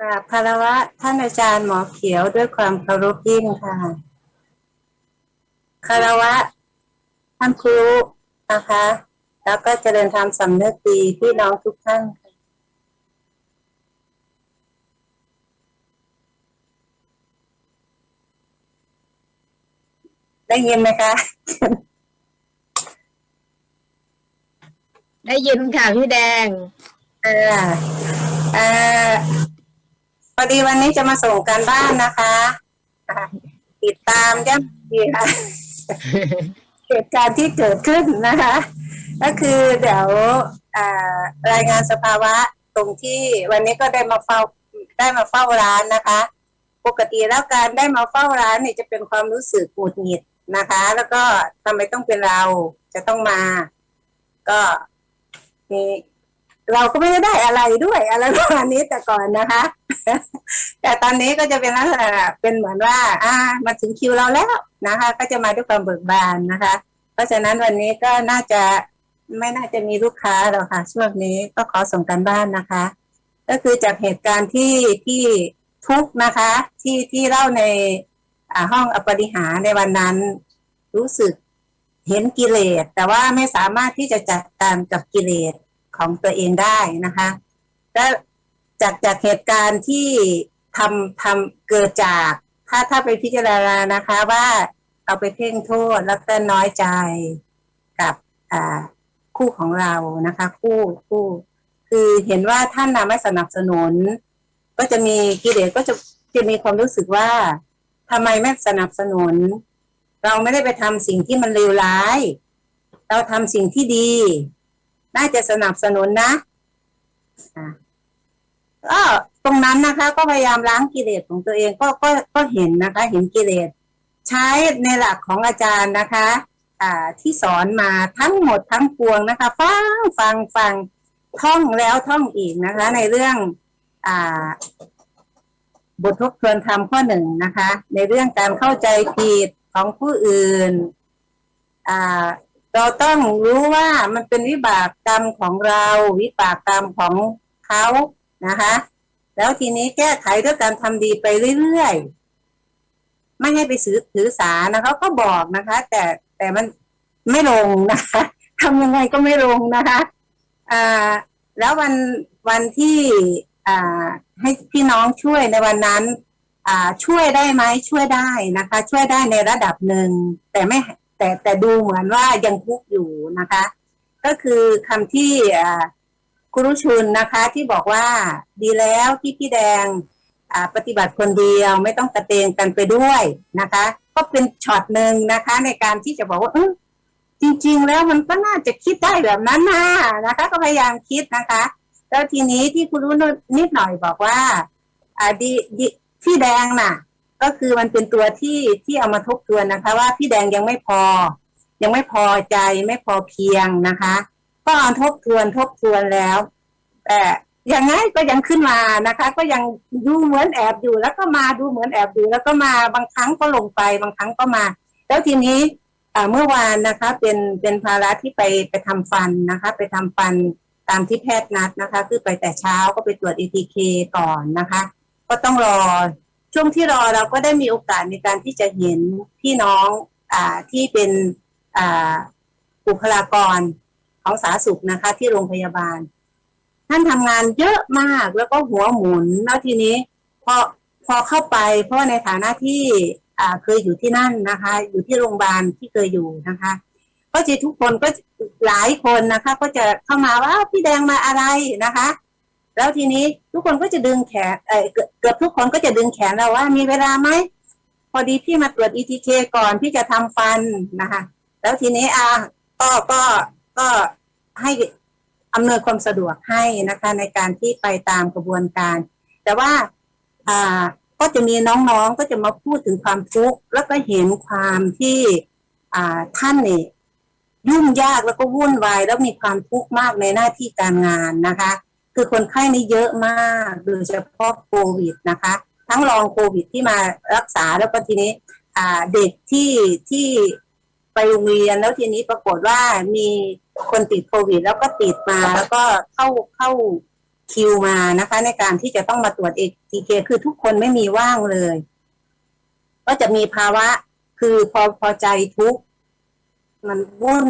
กราบคารวะท่านอาจารย์หมอเขียวด้วยความเคารพยิ่งค่ะคารวะท่านครูนะคะ แล้วก็เจริญธรรมสำนึกดีพี่น้องทุกท่านค่ะได้ยินไหมคะ ได้ยินค่ะพี่แดงอ่าอ่า พอดีวันนี้จะมาส่งการบ้านนะคะอ่าติดตามย่ำดีค่ะ เหตุการณ์ที่เกิดขึ้นนะคะ ก็คือเดี๋ยวอ่ารายงานสภาวะตรงที่วันนี้ก็ได้มาเฝ้าได้มาเฝ้าร้านนะคะ ปกติแล้วการได้มาเฝ้าร้านเนี่ยจะเป็นความรู้สึกหงุดหงิดนะคะ แล้วก็ทำไมต้องเป็นเราจะต้องมา ก็มี เราก็ไม่ได้อะไรด้วยอะไรประมาณนี้แต่ก่อนนะคะ แต่ตอนนี้ก็จะเป็นลักษณะเป็นเหมือนว่า อ่ามาถึงคิวเราแล้วนะคะ ก็จะมาด้วยความเบิกบานนะคะ เพราะฉะนั้นวันนี้ก็น่าจะไม่น่าจะมีลูกค้าหรอกค่ะ ช่วงนี้ก็ขอส่งกันบ้านนะคะ ก็คือจากเหตุการณ์ที่ที่ทุกนะคะ ที่ที่เล่าในห้องอปริหาในวันนั้น รู้สึกเห็นกิเลส แต่ว่าไม่สามารถที่จะจัดการกับกิเลส ของตัวเองได้นะคะและจากจากเหตุการณ์ที่ทำทำเกิดจากถ้าถ้าไปพิจารณานะคะว่าเอาไปเพ่งโทษแล้วก็น้อยใจกับอ่าคู่ของเรานะคะ คู่คู่ คือเห็นว่าท่านนำไม่สนับสนุน ก็จะมีกิเลสก็จะจะมีความรู้สึกว่าทำไมไม่สนับสนุน เราไม่ได้ไปทำสิ่งที่มันเลวร้าย เราทำสิ่งที่ดี น่าจะสนับสนุนนะอะก็ตรงนั้นนะคะ ก็พยายามล้างกิเลสของตัวเองก็ก็ก็เห็นนะคะ เห็นกิเลส ใช้ในหลักของอาจารย์นะคะอ่าที่สอนมาทั้งหมดทั้งปวงนะคะ ฟังฟังฟังท่องแล้วท่องอีกนะคะ ในเรื่องอ่าบททบทวนธรรมข้อหนึ่งนะคะ ในเรื่องการเข้าใจผิดของผู้อื่นอ่า เราต้องรู้ว่ามันเป็นวิบากกรรมของเราวิบากกรรมของเขานะคะ แล้วทีนี้แก้ไขด้วยการทำดีไปเรื่อยๆไม่ให้ไปถือถือสานะเขาก็บอกนะคะ แต่แต่มันไม่ลงนะคะทำยังไงก็ไม่ลงนะคะอ่าแล้ววันวันที่อ่าให้พี่น้องช่วยในวันนั้น อ่าช่วยได้ไหมช่วยได้นะคะ ช่วยได้ในระดับหนึ่งแต่ไม่ แต่แต่ดูเหมือนว่ายังทุกอยู่นะคะ ก็คือคำที่อ่าครูชุนนะคะที่บอกว่าดีแล้วที่พี่แดงปฏิบัติคนเดียวไม่ต้องกระเตงกันไปด้วยนะคะ ก็เป็นช็อตหนึ่งนะคะ ในการที่จะบอกว่าจริง ๆ แล้วมันก็น่าจะคิดได้แบบนั้นนะนะคะ ก็พยายามคิดนะคะแล้วทีนี้ที่คุณรู้นิดหน่อยบอกว่าอ่าดีดีพี่แดงน่ะ ก็คือมันเป็นตัวที่ที่เอามาทบทวนนะคะ ว่าพี่แดงยังไม่พอ ยังไม่พอใจไม่พอเพียงนะคะ ก็เอาทบทวนทบทวนแล้วแต่ยังไงก็ยังขึ้นมานะคะ ก็ยังดูเหมือนแอบอยู่แล้วก็มาดูเหมือนแอบอยู่แล้วก็มาบางครั้งก็ลงไปบางครั้งก็มา แล้วทีนี้อ่าเมื่อวานนะคะเป็นเป็นภาระที่ไปไปทำฟันนะคะ ไปทำฟันตามที่แพทย์นัดนะคะ คือไปแต่เช้าก็ไปตรวจ ATK ก่อนนะคะ ก็ต้องรอ ช่วงที่รอเราก็ได้มีโอกาสในการที่จะเห็นพี่น้องอ่าที่เป็นอ่าบุคลากรของสาธารณสุขนะคะ ที่โรงพยาบาล ท่านทำงานเยอะมากแล้วก็หัวหมุนแล้วทีนี้พอพอเข้าไปเพราะว่าในฐานะที่อ่าเคยอยู่ที่นั่นนะคะ อยู่ที่โรงพยาบาลที่เคยอยู่นะคะ ก็จะทุกคนก็หลายคนนะคะ ก็จะเข้ามาว่าพี่แดงมาอะไรนะคะ แล้วทีนี้ทุกคนก็จะดึงแขนเออเกือบทุกคนก็จะดึงแขนเราว่ามีเวลาไหมพอดีพี่มาตรวจ ETK ก่อนพี่จะทำฟันนะคะแล้วทีนี้อ่าก็ก็ก็ให้อำนวยความสะดวกให้นะคะในการที่ไปตามกระบวนการ แต่ว่าอ่าก็จะมีน้องๆก็จะมาพูดถึงความทุกข์แล้วก็เห็นความที่อ่าท่านนี่ยุ่งยากแล้วก็วุ่นวายแล้วมีความทุกข์มากในหน้าที่การงานนะคะ คือคนไข้นี่เยอะมากโดยเฉพาะโควิดนะคะ ทั้งรองโควิดที่มารักษาแล้วก็ทีนี้เด็กที่ที่ไปโรงเรียนแล้วทีนี้ปรากฏว่ามีคนติดโควิด แล้วก็ติดมาแล้วก็เข้าเข้าคิวมานะคะ ในการที่จะต้องมาตรวจ ATK คือทุกคนไม่มีว่างเลย ก็จะมีภาวะคือพอพอใจทุกมันวุ่น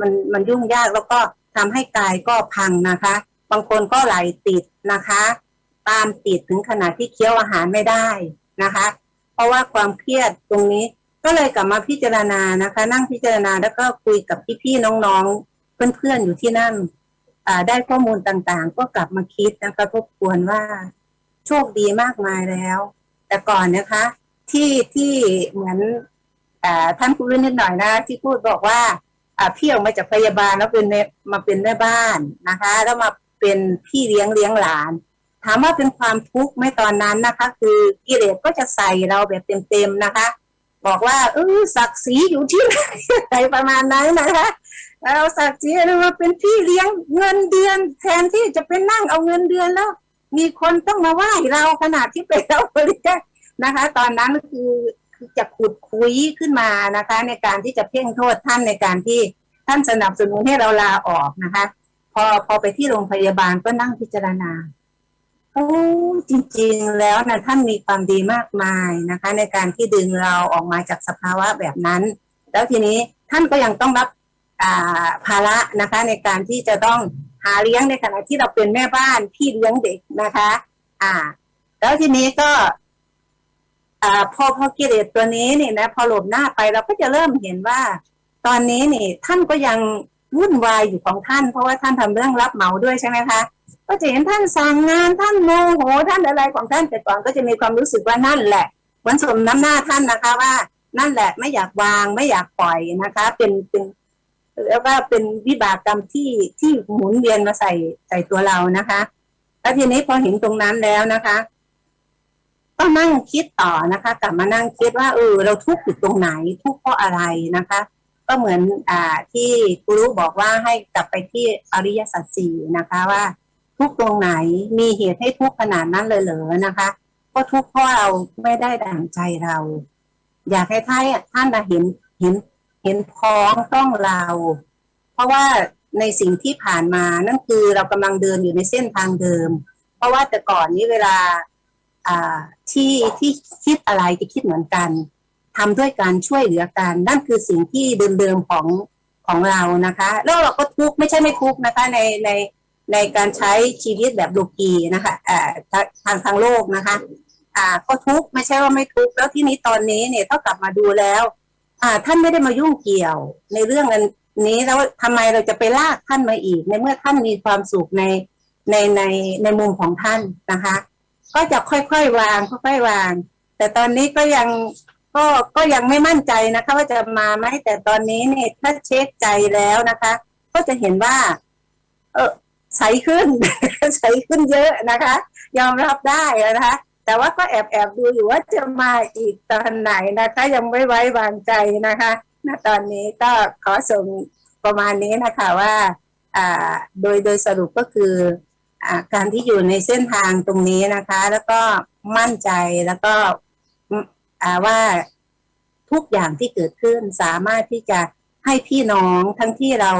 มันมันยุ่งยากแล้วก็ทำให้กายก็พังนะคะ บางคนก็ไหลติดนะคะ ตามติดถึงขนาดที่เคี้ยวอาหารไม่ได้นะคะ เพราะว่าความเครียดตรงนี้ก็เลยกลับมาพิจารณานะคะ นั่งพิจารณาแล้วก็คุยกับพี่ๆน้องๆเพื่อนๆอยู่ที่นั่นได้ข้อมูลต่างๆ ก็กลับมาคิดนะคะทบทวนว่าโชคดีมากมายแล้ว แต่ก่อนนะคะ ที่ที่เหมือนอ่าท่านคุยนิดหน่อยนะ ที่พูดบอกว่าพี่ออกมาจากพยาบาลแล้วเป็นมาเป็นแม่บ้านนะคะ แล้วมา เป็นพี่เลี้ยงเลี้ยงหลาน ถามว่าเป็นความทุกข์ไหมตอนนั้นนะคะ คือกิเลสก็จะใส่เราแบบเต็มๆนะคะ บอกว่าเออศักดิ์ศรีอยู่ที่ไหนอะไรประมาณนั้นนะคะเอาศักดิ์ศรีอะไราเป็นพี่เลี้ยงเงินเดือน แทนที่จะเป็นนั่งเอาเงินเดือนแล้ว มีคนต้องมาไหว้เราขนาดที่ไปเราบริการนะคะ ตอนนั้นคือคือจะขุดคุยขึ้นมานะคะ ในการที่จะเพ่งโทษท่านในการที่ท่านสนับสนุนให้เราลาออกนะคะ อพอไปที่โรงพยาบาลก็นั่งพิจารณาโอ้จริงๆแล้วนะท่านมีความดีมากมายนะคะ ในการที่ดึงเราออกมาจากสภาวะแบบนั้น แล้วทีนี้ท่านก็ยังต้องรับาภาระนะคะ ในการที่จะต้องหาเลี้ยงในขณะที่เราเป็นแม่บ้านพี่เลี้ยงเด็กนะคะ อ่า แล้วทีนี้ก็อพอพอกิเลสตัวนี้นี่นะพอหลบหน้าไปเราก็จะเริ่มเห็นว่า ตอนนี้นี่ ท่านก็ยัง วุ่นวายอยู่ของท่าน เพราะว่าท่านทำเรื่องรับเหมาด้วยใช่ไหมคะก็จะเห็นท่านสั่งงานท่านโมโหท่านอะไรของท่านแต่ก่อนก็จะมีความรู้สึกว่านั่นแหละเหมือนสมน้ำหน้าท่านนะคะว่านั่นแหละไม่อยากวางไม่อยากปล่อยนะคะ เป็นเป็นแล้วว่าเป็นวิบากกรรมที่ที่หมุนเวียนมาใส่ใส่ตัวเรานะคะแล้วทีนี้พอเห็นตรงนั้นแล้วนะคะ ก็นั่งคิดต่อนะคะ กลับมานั่งคิดว่าเออเราทุกข์อยู่ตรงไหน ทุกข์เพราะอะไรนะคะ ก็เหมือนอที่ครูรู้บอกว่าให้กลับไปที่อริยสัจสี่นะคะว่า ทุกตรงไหนมีเหตุให้ทุกขนาดนั้นเลยเหรอนะคะก็ทุกข์เพราะเราไม่ได้ดั่งใจเรา อยากให้ท่านท่านเห็นเห็นเห็นพ้องต้องเรา เพราะว่าในสิ่งที่ผ่านมานั่นคือเรากำลังเดินอยู่ในเส้นทางเดิม เพราะว่าแต่ก่อนนี้เวลาอ่าที่ที่คิดอะไรจะคิดเหมือนกัน ทำด้วยการช่วยเหลือกัน นั่นคือสิ่งที่เดิมๆของของเรานะคะ แล้วเราก็ทุกไม่ใช่ไม่ทุกนะคะในในในการใช้ชีวิตแบบโลกีนะคะอ่าทางทางโลกนะคะอ่าก็ทุกไม่ใช่ว่าไม่ทุกแล้วที่นี้ตอนนี้เนี่ยถ้ากลับมาดูแล้วอ่าท่านไม่ได้มายุ่งเกี่ยวในเรื่องอันนี้แล้วทำไมเราจะไปลากท่านมาอีก ในเมื่อท่านมีความสุขในในในในมุมของท่านนะคะ ก็จะค่อยๆวางค่อยๆวาง แต่ตอนนี้ก็ยัง ก็ก็ยังไม่มั่นใจนะคะว่าจะมาไหมแต่ตอนนี้เนี่ยถ้าเช็คใจแล้วนะคะ ก็จะเห็นว่า เออใสขึ้น ใสขึ้นเยอะนะคะ ยอมรับได้นะคะ แต่ว่าก็แอบแอบดูอยู่ว่าจะมาอีกตอนไหนนะคะ ยังไม่ไว้วางใจนะคะณตอนนี้ก็ขอส่งประมาณนี้นะคะว่าอ่าโดยโดยสรุปก็คืออ่าการที่อยู่ในเส้นทางตรงนี้นะคะ แล้วก็มั่นใจแล้วก็ ว่าทุกอย่างที่เกิดขึ้นสามารถที่จะให้พี่น้องทั้งที่เรา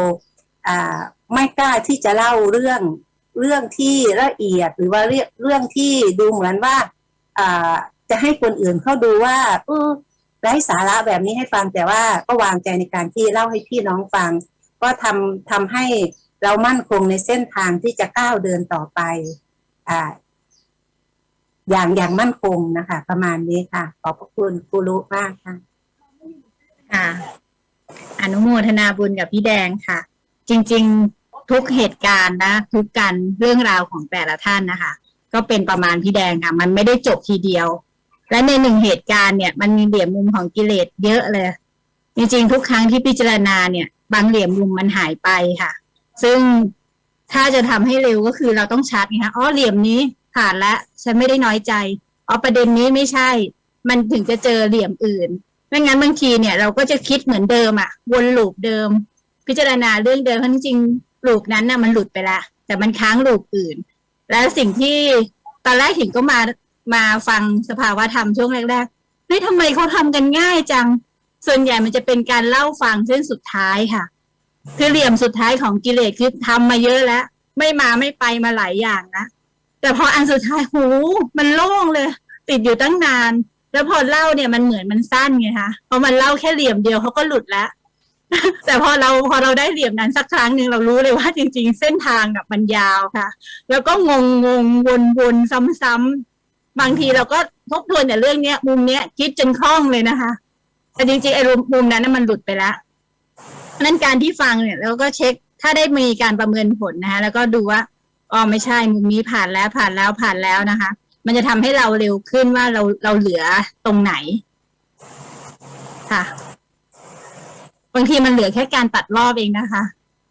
ไม่กล้าที่จะเล่าเรื่องเรื่องที่ละเอียดหรือว่าเรื่องเรื่องที่ดูเหมือนว่าจะให้คนอื่นเขาดูว่าเออไร้สาระแบบนี้ให้ฟังแต่ว่าก็วางใจในการที่เล่าให้พี่น้องฟัง ก็ทำทำให้เรามั่นคงในเส้นทางที่จะก้าวเดินต่อไปอ่า อย่างอย่างมั่นคงนะคะ ประมาณนี้ค่ะ ขอบพระคุณครูรู้มากค่ะค่ะ อนุโมทนาบุญกับพี่แดงค่ะ จริง ๆทุกเหตุการณ์นะ ทุกการเรื่องราวของแต่ละท่านนะคะ ก็เป็นประมาณพี่แดงค่ะ มันไม่ได้จบทีเดียว และในหนึ่งเหตุการณ์เนี่ย มันมีเหลี่ยมมุมของกิเลสเยอะเลย จริง ๆ ทุกครั้งที่พิจารณาเนี่ย บางเหลี่ยมมุมมันหายไปค่ะ ซึ่งถ้าจะทำให้เร็วก็คือเราต้องชัดไงคะอ๋อเหลี่ยมนี้ ผ่านแล้วฉันไม่ได้น้อยใจอ๋อประเด็นนี้ไม่ใช่ มันถึงจะเจอเหลี่ยมอื่นไม่งั้นบางทีเนี่ยเราก็จะคิดเหมือนเดิมอะวนลูปเดิม พิจารณาเรื่องเดิมเพราะจริงๆลูปนั้นน่ะมันหลุดไปละแต่มันค้างลูปอื่น และสิ่งที่ตอนแรกถิงก็มามาฟังสภาวะธรรมช่วงแรกๆเฮ้ยทำไมเขาทำกันง่ายจัง ส่วนใหญ่มันจะเป็นการเล่าฟังเส้นสุดท้ายค่ะ คือเหลี่ยมสุดท้ายของกิเลสคือทำมาเยอะแล้ว ไม่มาไม่ไปมาหลายอย่างนะ แต่พออันสุดท้ายหูมันโล่งเลย ติดอยู่ตั้งนาน แล้วพอเล่าเนี่ยมันเหมือนมันสั้นไงคะพอมันเล่าแค่เหลี่ยมเดียวเขาก็หลุดแล้วแต่พอเราพอเราได้เหลี่ยมนั้นสักครั้งหนึ่งเรารู้เลยว่าจริง ๆ เส้นทางแบบมันยาวค่ะ แล้วก็งงงงวนวนซ้ำๆบางทีเราก็ทบทวนแต่ยเรื่องเนี้ย มุมเนี้ยคิดจนคล่องเลยนะคะแต่จริงๆไอ้มุมนั้นมันหลุดไปแล้วนั้นการที่ฟังเนี่ยเราก็เช็คถ้าได้มีการประเมินผลนะคะแล้วก็ดูว่า อ๋อไม่ใช่มุมนี้ผ่านแล้วผ่านแล้วผ่านแล้วนะคะ มันจะทำให้เราเร็วขึ้นว่าเราเราเหลือตรงไหน ค่ะ บางทีมันเหลือแค่การตัดรอบเองนะคะ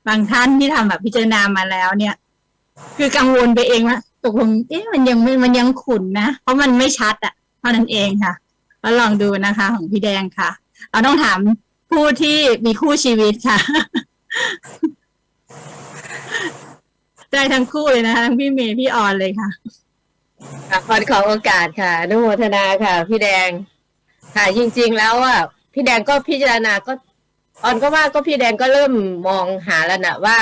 บางท่านที่ทำแบบพิจารณามาแล้วเนี่ย คือกังวลไปเองว่าตกลงเอ๊ะมันยังมันยังขุนนะ เพราะมันไม่ชัดอะเท่านั้นเองค่ะก็ลองดูนะคะ ของพี่แดงค่ะ เราต้องถามผู้ที่มีคู่ชีวิตค่ะ ได้ทั้งคู่เลยนะคะทั้งพี่เมย์พี่ออนเลยค่ะขอขอโอกาสค่ะนุโมทนาค่ะ พี่แดง ค่ะ จริง ๆ แล้วอะพี่แดงก็พิจารณาก็ออนก็ว่าก็พี่แดงก็เริ่มมองหาแล้วนะว่า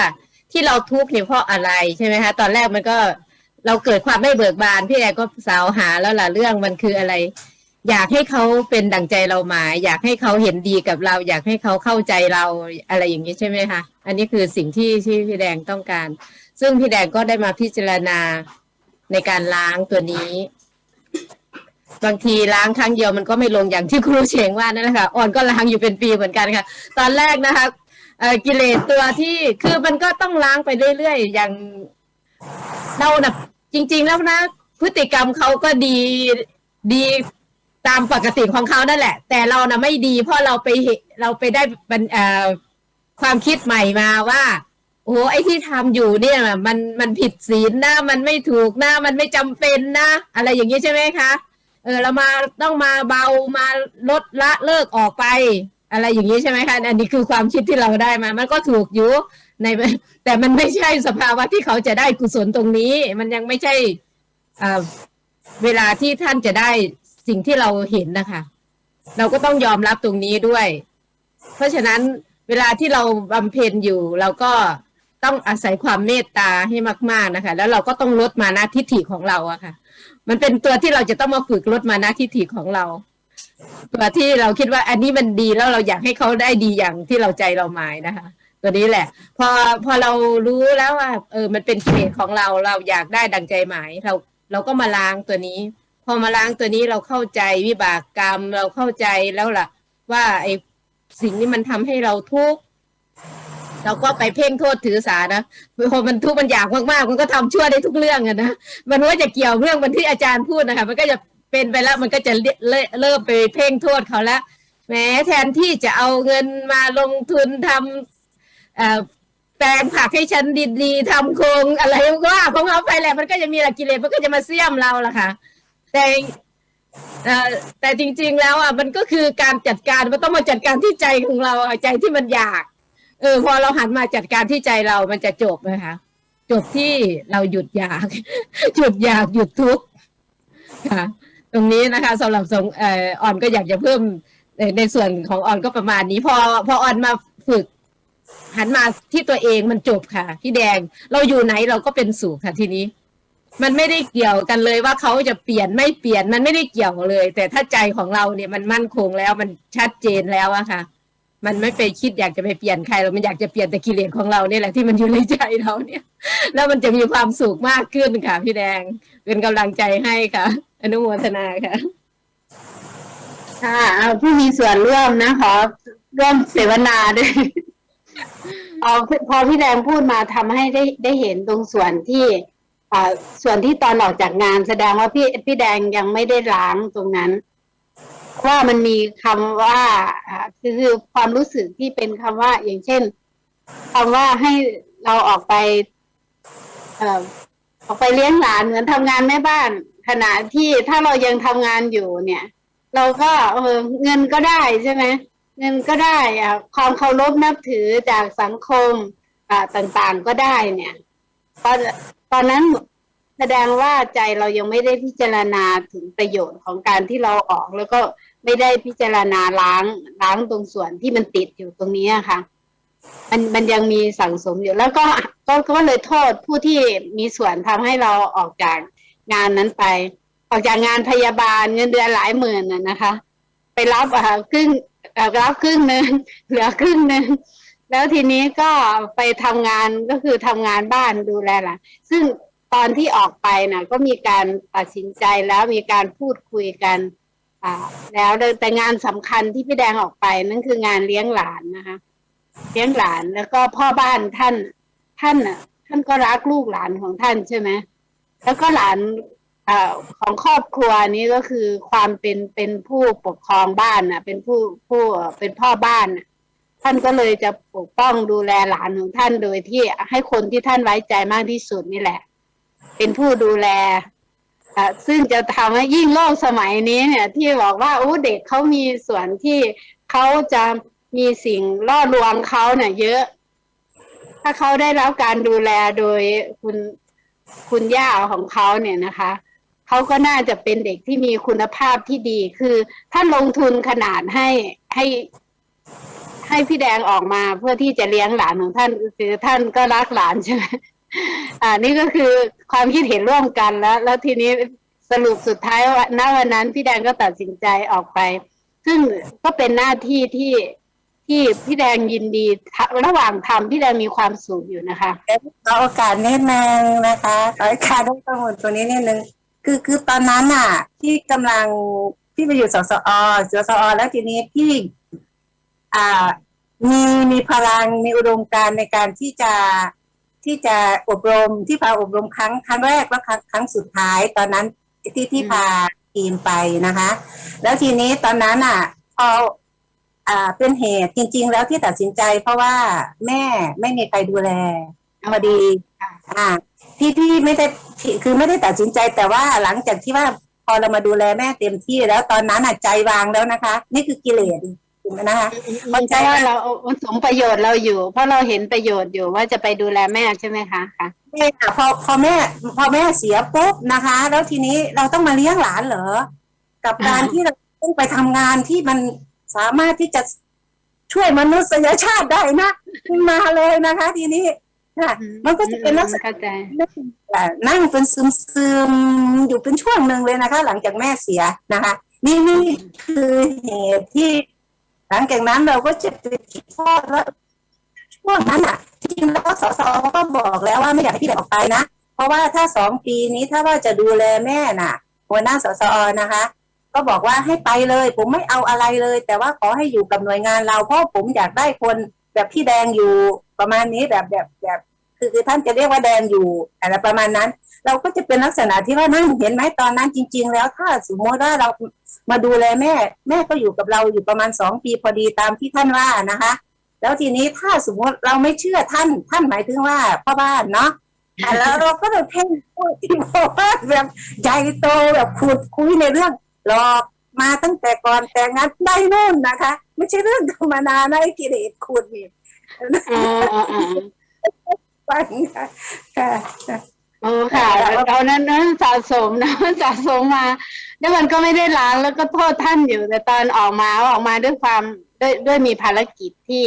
ที่เราทุกข์เนี่ยเพราะอะไรใช่ไหมคะตอนแรกมันก็เราเกิดความไม่เบิกบาน พี่แดงก็สาวหาแล้วล่ะเรื่องมันคืออะไร อยากให้เขาเป็นดั่งใจเราหมาย อยากให้เขาเห็นดีกับเรา อยากให้เขาเข้าใจเราอะไรอย่างนี้ใช่ไหมคะอันนี้คือสิ่งที่ที่พี่แดงต้องการ ซึ่งพี่แดงก็ได้มาพิจารณาในการล้างตัวนี้ บางทีล้างครั้งเดียวมันก็ไม่ลงอย่างที่ครูเชงว่านั่นแหละค่ะอ่อนก็ล้างอยู่เป็นปีเหมือนกันค่ะ ตอนแรกนะคะกิเลสตัวที่คือมันก็ต้องล้างไปเรื่อยๆอย่างเราน่ะจริง ๆ แล้วนะ พฤติกรรมเขาก็ดีดีตามปกติของเขานั่นแหละ แต่เราน่ะไม่ดีเพราะเราไปเห็นเราไปได้เอ่อความคิดใหม่มาว่า โอ้โหไอ้ที่ทำอยู่เนี่ยมันมันผิดศีลนะมันไม่ถูกนะมันไม่จำเป็นนะอะไรอย่างนี้ใช่ไหมคะเออเรามาต้องมาเบามาลดละเลิกออกไป อะไรอย่างนี้ใช่ไหมคะอันนี้คือความคิดที่เราได้มา มันก็ถูกอยู่ในแต่มันไม่ใช่สภาวะที่เขาจะได้กุศลตรงนี้ มันยังไม่ใช่เอ่อเวลาที่ท่านจะได้สิ่งที่เราเห็นนะคะ เราก็ต้องยอมรับตรงนี้ด้วย เพราะฉะนั้นเวลาที่เราบำเพ็ญอยู่เราก็ ต้องอาศัยความเมตตาให้มาก ๆนะคะ แล้วเราก็ต้องลดมานะทิฏฐิของเราอะค่ะ มันเป็นตัวที่เราจะต้องมาฝึกลดมานะทิฏฐิของเราตัวที่เราคิดว่าอันนี้มันดีแล้วเราอยากให้เขาได้ดีอย่างที่เราใจเราหมายนะคะ ตัวนี้แหละ พอพอเรารู้แล้วว่า เออ มันเป็นเขตของเราเราอยากได้ดังใจหมายเราเราก็มาล้างตัวนี้ พอมาล้างตัวนี้เราเข้าใจวิบากกรรมเราเข้าใจแล้วล่ะ ว่าไอ้สิ่งนี้มันทำให้เราทุกข์ เราก็ไปเพ่งโทษถือสานะพอมันทุกมันอยากมากๆมันก็ทำชั่วได้ทุกเรื่องอะนะมันว่าจะเกี่ยวเรื่องมันที่อาจารย์พูดนะคะมันก็จะเป็นไปแล้วมันก็จะเริ่มเริ่มไปเพ่งโทษเขาแล้วแหม้แทนที่จะเอาเงินมาลงทุนทำแปลงผักให้ฉันดีๆทำโครงอะไรก็ว่าของเขาไปแหละมันก็จะมีหลักกิเลสมันก็จะมาเสี่ยมเราล่ะค่ะ แต่แต่จริง ๆ แล้วอะมันก็คือการจัดการมันต้องมาจัดการที่ใจของเราอะใจที่มันอยาก เออพอเราหันมาจัดการที่ใจเรามันจะจบนะคะ จบที่เราหยุดอยาก หยุดอยากหยุดทุกข์ค่ะ ตรงนี้นะคะสำหรับสงเอ่ออ่อนก็อยากจะเพิ่มในในส่วนของอ่อนก็ประมาณนี้ พอพออ่อนมาฝึก หันมาที่ตัวเองมันจบค่ะพี่แดงเราอยู่ไหนเราก็เป็นสุขค่ะทีนี้ มันไม่ได้เกี่ยวกันเลยว่าเขาจะเปลี่ยนไม่เปลี่ยนมันไม่ได้เกี่ยวเลย แต่ถ้าใจของเราเนี่ยมันมั่นคงแล้วมันชัดเจนแล้วอะค่ะ มันไม่ไปคิดอยากจะไปเปลี่ยนใครเรามันอยากจะเปลี่ยนแต่กิเลสของเราเนี่ยแหละที่มันอยู่ในใจเราเนี่ย แล้วมันจะมีความสุขมากขึ้นค่ะ พี่แดงเป็นกำลังใจให้ค่ะ อนุโมทนาค่ะค่ะเอาผู้มีส่วนร่วมนะขอร่วมเสวนาด้วยเอาพอพี่แดงพูดมาทำให้ได้ได้เห็นตรงส่วนที่อ่าส่วนที่ตอนออกจากงานแสดงว่าพี่พี่แดงยังไม่ได้ล้างตรงนั้น ว่ามันมีคำว่าอ่าคือคือความรู้สึกที่เป็นคำว่าอย่างเช่นคำว่าให้เราออกไป เอ่อออกไปเลี้ยงหลานเหมือนทำงานแม่บ้าน ขณะที่ถ้าเรายังทำงานอยู่เนี่ย เราก็เออเงินก็ได้ใช่ไหมเงินก็ได้อะความเคารพนับถือจากสังคมอ่าต่างๆก็ได้เนี่ยตอนตอนนั้น แสดงว่าใจเรายังไม่ได้พิจารณาถึงประโยชน์ของการที่เราออกแล้วก็ไม่ได้พิจารณาล้างล้างตรงส่วนที่มันติดอยู่ตรงนี้ค่ะ มันมันยังมีสั่งสมอยู่แล้วก็ก็ก็เลยโทษผู้ที่มีส่วนทำให้เราออกจากงานนั้นไป ออกจากงานพยาบาลเงินเดือนหลายหมื่นน่ะนะคะ ไปรับอ่าครึ่งเอ่อรับครึ่งหนึ่งเหลือครึ่งหนึ่งแล้วทีนี้ก็ไปทำงานก็คือทำงานบ้านดูแลหล่ะซึ่ง ตอนที่ออกไปน่ะก็มีการตัดสินใจแล้วมีการพูดคุยกันอ่าแล้วแต่งานสำคัญที่พี่แดงออกไปนั่นคืองานเลี้ยงหลานนะคะเลี้ยงหลานแล้วก็พ่อบ้านท่านท่านน่ะท่านก็รักลูกหลานของท่านใช่ไหมแล้วก็หลานอ่อของครอบครัวนี้ก็คือความเป็นเป็นผู้ปกครองบ้านน่ะเป็นผู้ผู้เป็นพ่อบ้านนะท่านก็เลยจะปกป้องดูแลหลานของท่านโดยที่ให้คนที่ท่านไว้ใจมากที่สุดนี่แหละ เป็นผู้ดูแลซึ่งจะทำให้ยิ่งโลกสมัยนี้เนี่ย ที่บอกว่าโอ้เด็กเขามีส่วนที่เขาจะมีสิ่งล่อลวงเขาเนี่ย เยอะ ถ้าเขาได้รับการดูแลโดยคุณคุณย่าของเขาเนี่ยนะคะเขาก็น่าจะเป็นเด็กที่มีคุณภาพที่ดี คือท่านลงทุนขนาดให้ให้ให้พี่แดงออกมาเพื่อที่จะเลี้ยงหลานของท่านคือท่านก็รักหลานใช่ไหม อ่านี่ก็คือความคิดเห็นร่วมกันแล้ว แล้วทีนี้สรุปสุดท้ายว่าณวันนั้นพี่แดงก็ตัดสินใจออกไป ซึ่งก็เป็นหน้าที่ที่ที่พี่แดงยินดีระหว่างทำพี่แดงมีความสุขอยู่นะคะขอโอกาสนิดนึงนะคะขอโอกาสได้ข้อมูลตัวนี้นิดนึงคือคือตอนนั้นน่ะ ที่กำลังที่ไปอยู่สสอสสอแล้วทีนี้พี่อ่ามีมีพลังมีอุดมการในการที่จะ ที่จะอบรมที่พาอบรมครั้งครั้งแรกและครั้งครั้งสุดท้ายตอนนั้นที่ที่พาทีมไปนะคะ แล้วทีนี้ตอนนั้นอะพออ่าเป็นเหตุจริง ๆ แล้วที่ตัดสินใจ เพราะว่าแม่ไม่มีใครดูแลพอดีค่ะอ่าที่ที่ไม่ได้ที่คือไม่ได้ตัดสินใจแต่ว่าหลังจากที่ว่าพอเรามาดูแลแม่เต็มที่แล้วตอนนั้นอะใจวางแล้วนะคะ นี่คือกิเลสถู กไหมนะคะมันใช่ว่าเรามันสมประโยชน์เราอยู่ เพราะเราเห็นประโยชน์อยู่ว่าจะไปดูแลแม่ใช่ไหมคะค่ะแม่ค่ะพอพอแม่พอแม่เสียปุ๊บนะคะ แล้วทีนี้เราต้องมาเลี้ยงหลานเหรอ กับการอ่าที่เราต้องไปทำงานที่มันสามารถที่จะช่วยมนุษยชาติได้นะขึ้นมาเลยนะคะ ทีนี้ค่ะมันก็จะเป็นลักษณะเข้าใจอ่านั่งเป็นซึมซึมๆอยู่เป็นช่วงหนึ่งเลยนะคะ หลังจากแม่เสียนะคะ นี่นี่คือเหตุที่ห ลังจากนั้นเราก็จะไปคิดทอดว่าช่วงนั้นอะจริงๆแล้วสสเขาก็บอกแล้วว่าไม่อยากให้พี่เด็กออกไปนะ เพราะว่าถ้าสองปีนี้ถ้าว่าจะดูแลแม่น่ะ หัวหน้าสสนะคะ ก็บอกว่าให้ไปเลย ผมไม่เอาอะไรเลย แต่ว่าขอให้อยู่กับหน่วยงานเราเพราะผมอยากได้คนแบบพี่แดงอยู่ประมาณนี้แบบแบบแบบคือคือท่านจะเรียกว่าแดงอยู่อะไรประมาณนั้น เราก็จะเป็นลักษณะที่ว่านั่งเห็นไหมตอนนั้นจริง ๆ แล้วถ้าสมมติว่าเรา มาดูแลแม่ แม่ก็อยู่กับเราอยู่ประมาณสองปีพอดีตามที่ท่านว่านะคะ แล้วทีนี้ถ้าสมมติเราไม่เชื่อท่าน ท่านหมายถึงว่าพ่อบ้านเนาะอะแล้วเราก็จะเพ่งพูดที่พ่อบ้านแบบใหญ่โตแบบขุดคุยในเรื่องหลอกมาตั้งแต่ก่อนแต่งงานได้นู่นนะคะ ไม่ใช่เรื่องธรรมดานะไอ้กิเลสขุดนี่อ๋ออ๋ออ๋อฟังค่ะค่ะโอ้ค่ะเรานั้นนั้นสะสมนะสะสมมา แล้วมันก็ไม่ได้ล้างแล้วก็โทษท่านอยู่ แต่ตอนออกมาออกมาด้วยความด้วยด้วยมีภารกิจที่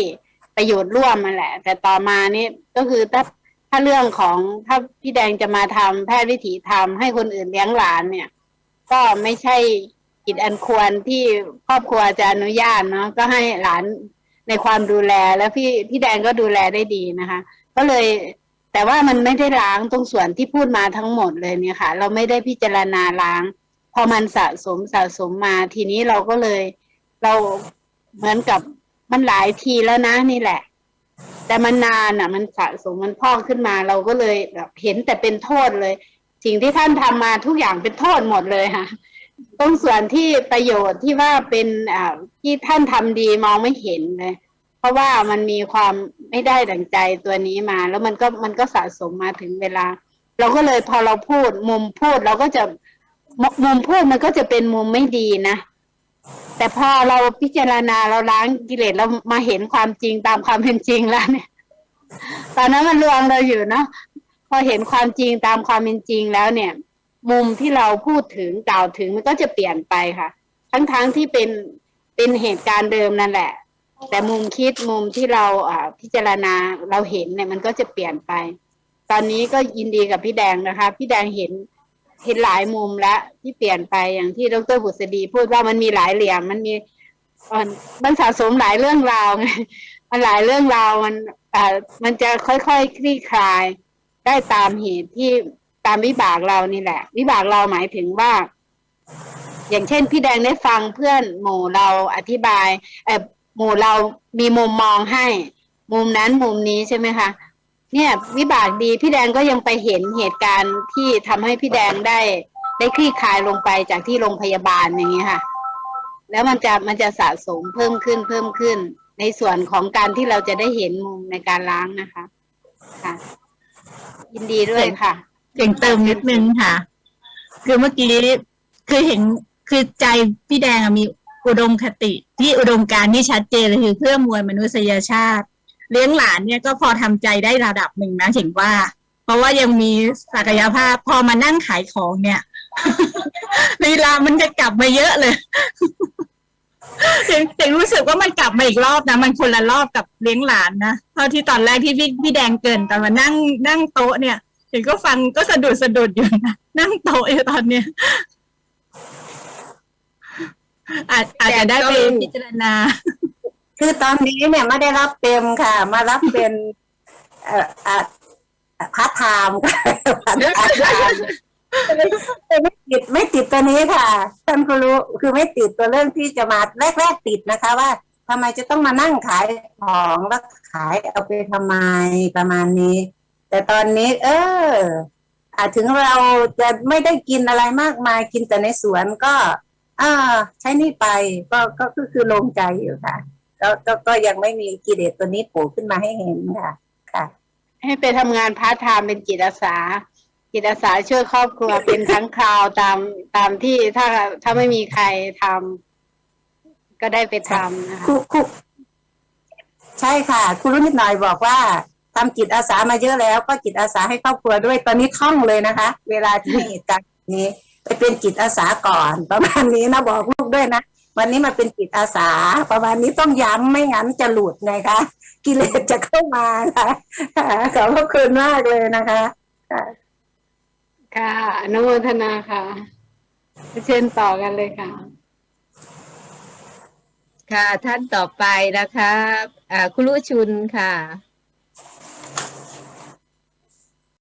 ประโยชน์ร่วมมาแหละ แต่ต่อมานี่ก็คือถ้าถ้าเรื่องของถ้าพี่แดงจะมาทำแพทย์วิถีทำให้คนอื่นเลี้ยงหลานเนี่ย ก็ไม่ใช่กิจอันควรที่ครอบครัวจะอนุญาตเนาะก็ให้หลานในความดูแลแล้วพี่พี่แดงก็ดูแลได้ดีนะคะ ก็เลยแต่ว่ามันไม่ได้ล้างตรงส่วนที่พูดมาทั้งหมดเลยเนี่ยค่ะ เราไม่ได้พิจารณาล้าง อมันสะสมสะสมมาทีนี้เราก็เลย เราเหมือนกับมันหลายทีแล้วนะนี่แหละ แต่มันนานอะ มันสะสมมันพอกขึ้นมา เราก็เลยแบบเห็นแต่เป็นโทษเลย สิ่งที่ท่านทำมาทุกอย่างเป็นโทษหมดเลยค่ะตรงส่วนที่ประโยชน์ที่ว่าเป็นอ่าที่ท่านทำดีมองไม่เห็นเลย เพราะว่ามันมีความไม่ได้ดังใจตัวนี้มา แล้วมันก็มันก็สะสมมาถึงเวลา เราก็เลยพอเราพูดมุมพูดเราก็จะ มมุมพูดมันก็จะเป็นมุมไม่ดีนะ แต่พอเราพิจารณาเราล้างกิเลสเรามาเห็นความจริงตามความเป็นจริงแล้วเนี่ย ตอนนั้นมันลวงเราอยู่เนาะพอเห็นความจริงตามความเป็นจริงแล้วเนี่ย มุมที่เราพูดถึงกล่าวถึงมันก็จะเปลี่ยนไปค่ะ ทั้งๆที่เป็นเป็นเหตุการณ์เดิมนั่นแหละ แต่มุมคิดมุมที่เราอ่าพิจารณาเราเห็นเนี่ยมันก็จะเปลี่ยนไป ตอนนี้ก็ยินดีกับพี่แดงนะคะ พี่แดงเห็น เห็นหลายมุมแล้วที่เปลี่ยนไปอย่างที่ดรบุษดี พูดว่ามันมีหลายเหลี่ยมมันมีมันสะสมหลายเรื่องราวไงมันหลายเรื่องราวมันอ่ามันจะค่อยๆคคลี่คลาย ได้ตามเหตุที่ตามวิบากเรานี่แหละ วิบากเราหมายถึงว่า อย่างเช่น พี่แดงได้ฟังเพื่อนหมู่เราอธิบายเออหมู่เรามีมุมมองให้ มุมนั้นมุมนี้ใช่ไหมคะ เนี่ยวิบากดีพี่แดงก็ยังไปเห็นเหตุการณ์ที่ทำให้พี่แดงได้ ได้คลี่คลายลงไปจากที่โรงพยาบาลอย่างนี้ค่ะ แล้วมันจะมันจะสะสมเพิ่มขึ้นเพิ่มขึ้น ในส่วนของการที่เราจะได้เห็นมุมในการล้างนะคะ ค่ะ ยินดีด้วยค่ะเก่งเติมนิดนึงค่ะ คือเมื่อกี้คือเห็นคือใจพี่แดงมีอุดมคติ ที่อุดมการณ์ที่ชัดเจนเลยคือเพื่อมวลมนุษยชาติ เลี้ยงหลานเนี่ยก็พอทำใจได้ระดับหนึ่งนะถึงว่า เพราะว่ายังมีศักยภาพพอมานั่งขายของเนี่ยลีลามันจะกลับมาเยอะเลยถึงถึงรู้สึกว่ามันกลับมาอีกรอบนะ มันคนละรอบกับเลี้ยงหลานนะเท่าที่ตอนแรกที่พี่พี่แดงเกินแต่มานั่งนั่งโต๊ะเนี่ยถึงก็ฟังก็สะดุดสะดุดอยู่นะนั่งโต๊ะอยู่ตอนเนี้ยอาจอาจจะได้ไปพิจารณา คือตอนนี้เนี่ยไม่ได้รับเต็มค่ะ มารับเป็นเอ่ออะพาร์ทไทม์ค่ะพาร์ทไทม์ไม่ติดไม่ติดตัวนี้ค่ะ ท่านก็รู้คือไม่ติดตัวเรื่องที่จะมาแรก ๆ ติดนะคะว่าทำไมจะต้องมานั่งขายของแล้วขายเอาไปทำไมประมาณนี้ แต่ตอนนี้ เอออาจถึงเราจะไม่ได้กินอะไรมากมายกินแต่ในสวนก็ อ่า ใช้นี่ไปก็ก็ก็คือลงใจอยู่ค่ะ ก็ก็ก็ยังไม่มีกิเลสตัวนี้โผล่ขึ้นมาให้เห็นค่ะ ค่ะ ให้ไปทำงานพาร์ทไทม์เป็นจิตอาสา จิตอาสาช่วยครอบครัวเป็นครั้งคราวตามตามที่ถ้าถ้าไม่มีใครทำก็ได้ไปทำนะคะครูครูใช่ค่ะครูรุ่นนิดหน่อยบอกว่าทำจิตอาสามาเยอะแล้ว ก็จิตอาสาให้ครอบครัวด้วยตอนนี้ท่องเลยนะคะ เวลาที่มีเหตุการณ์แบบนี้ไปเป็นจิตอาสาก่อนประมาณนี้นะบอกลูกด้วยนะ วันนี้มาเป็นจิตอาสา ประมาณนี้ต้องย้ำไม่งั้นจะหลุดนะคะ กิเลสจะเข้ามาค่ะขอบพระคุณมากเลยนะคะค่ะอนุโมทนาค่ะเชิญต่อกันเลยค่ะ ค่ะท่านต่อไปนะคะอ่าคุณลุชุนค่ะ